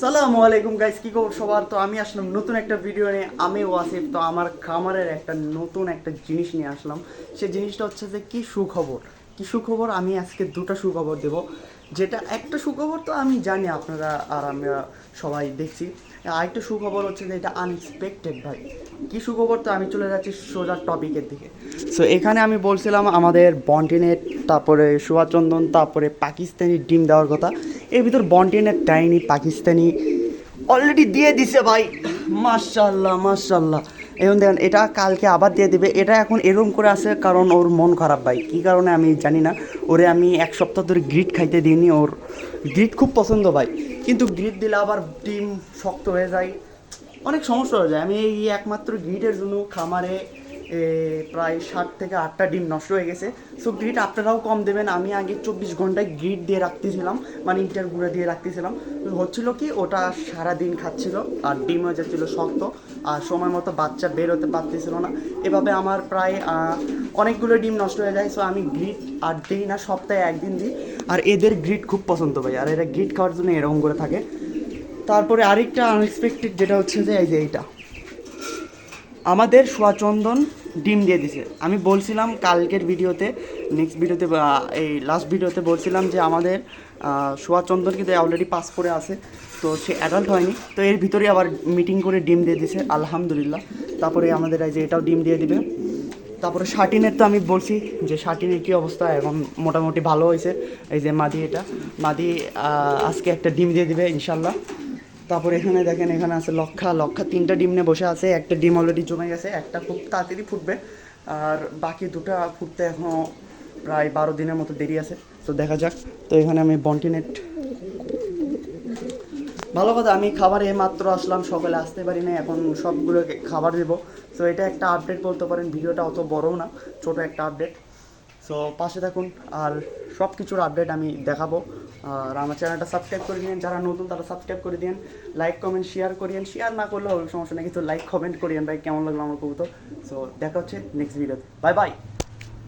সালামু আলাইকুম গাইস কি খবর সবার? তো আমি আসলাম নতুন একটা ভিডিও নিয়ে। আমি ওয়াসিফ, তো আমার খামারের একটা নতুন একটা জিনিস নিয়ে আসলাম। সে জিনিসটা হচ্ছে যে কি সুখবর? কি সুখবর? আমি আজকে দুটো সুখবর দেব। যেটা একটা সুখবর তো আমি জানি আপনারা আর আমরা সবাই দেখছি। আরেকটা সুখবর হচ্ছে যে এটা আনএক্সপেক্টেড ভাই। কি সুখবর? তো আমি চলে যাচ্ছি সোজা টপিকের দিকে। সো এখানে আমি বলছিলাম আমাদের বন্টিনেট তারপরে সুভাষচন্দন তারপরে পাকিস্তানি ডিম দেওয়ার কথা। এর ভিতর বন্টিনেট টাইনি পাকিস্তানি অলরেডি দিয়ে দিছে ভাই। মার্শাল্লাহ মার্শাল্লাহ এখন দেখেন, এটা কালকে আবার দিয়ে দেবে। এটা এখন এরকম করে আছে কারণ ওর মন খারাপ ভাই। কী কারণে আমি জানি না। ওরে আমি এক সপ্তাহ ধরে গ্রিট খাইতে দিইনি। ওর গ্রিট খুব পছন্দ ভাই। কিন্তু গ্রিট দিলে আবার ডিম শক্ত হয়ে যায়। অনেক সমস্যা হয়ে যায়। আমি এই একমাত্র গ্রিডের জন্য খামারে প্রায় ষাট থেকে আটটা ডিম নষ্ট হয়ে গেছে। সো গ্রিড আপনারাও কম দেবেন। আমি আগে চব্বিশ ঘন্টায় গ্রিড দিয়ে রাখতেছিলাম মানে ইন্টার গুঁড়া দিয়ে রাখতেছিলাম। হচ্ছিল কি, ওটা সারা দিন খাচ্ছিল, আর ডিম হয়ে যাচ্ছিল শক্ত, আর সময় মতো বাচ্চা বের হতে পারতেছিল না। এভাবে আমার প্রায় অনেকগুলো ডিম নষ্ট হয়ে যায়। সো আমি গ্রিড আর দিই না, সপ্তাহে একদিন দিই। আর এদের গ্রিড খুব পছন্দ ভাই, আর এরা গ্রিড খাওয়ার জন্য এরকম করে থাকে। তারপরে আরেকটা আনএক্সপেক্টেড যেটা হচ্ছে যে, এই যে এইটা। আমাদের সোয়াচন্দন ডিম দিয়ে দিছে। আমি বলছিলাম কালকের ভিডিওতে নেক্সট ভিডিওতে এই লাস্ট ভিডিওতে বলছিলাম যে আমাদের সোয়াচন্দন কিন্তু অলরেডি পাস করে আছে, তো সে অ্যাডাল্ট হয়নি। তো এর ভিতরে আবার মিটিং করে ডিম দিয়ে দিছে, আলহামদুলিল্লাহ। তারপরে আমাদের এই যে এটাও ডিম দিয়ে দিবে। তারপরে শার্টিনের তো আমি বলছি যে শার্টিনের কী অবস্থা, এখন মোটামুটি ভালো হয়েছে। এই যে মাদি এটা, মাদি আজকে একটা ডিম দিয়ে দিবে, ইনশাল্লাহ। তারপর এখানে দেখেন, এখানে আছে লক্ষা। লক্ষা তিনটা ডিম নিয়ে বসে আছে, একটা ডিম অলরেডি জমে গেছে, একটা খুব তাড়াতাড়ি ফুটবে। আর বাকি দুটো ফুটতে এখনও প্রায় বারো দিনের মতো দেরি আছে। তো দেখা যাক। তো এখানে আমি বন্টিনেট ভালো কথা, আমি খাবার খাবারে মাত্র আসলাম, সকালে আসতে পারি না এখন সবগুলোকে খাবার দেবো। তো এটা একটা আপডেট বলতে পারেন, ভিডিওটা অত বড়ও না, ছোট একটা আপডেট সো পাশে থাকুন, আর সব কিছুর আপডেট আমি দেখাবো। আর আমার চ্যানেলটা সাবস্ক্রাইব করে দিন যারা নতুন, তারা সাবস্ক্রাইব করে দিন লাইক কমেন্ট শেয়ার করিয়েন। শেয়ার না করলে হবে সমস্যা নেই, কিন্তু লাইক কমেন্ট করিয়েন। ভাই, কেমন লাগল আমার কবুতর সো দেখা হচ্ছে নেক্সট ভিডিওতে বাই বাই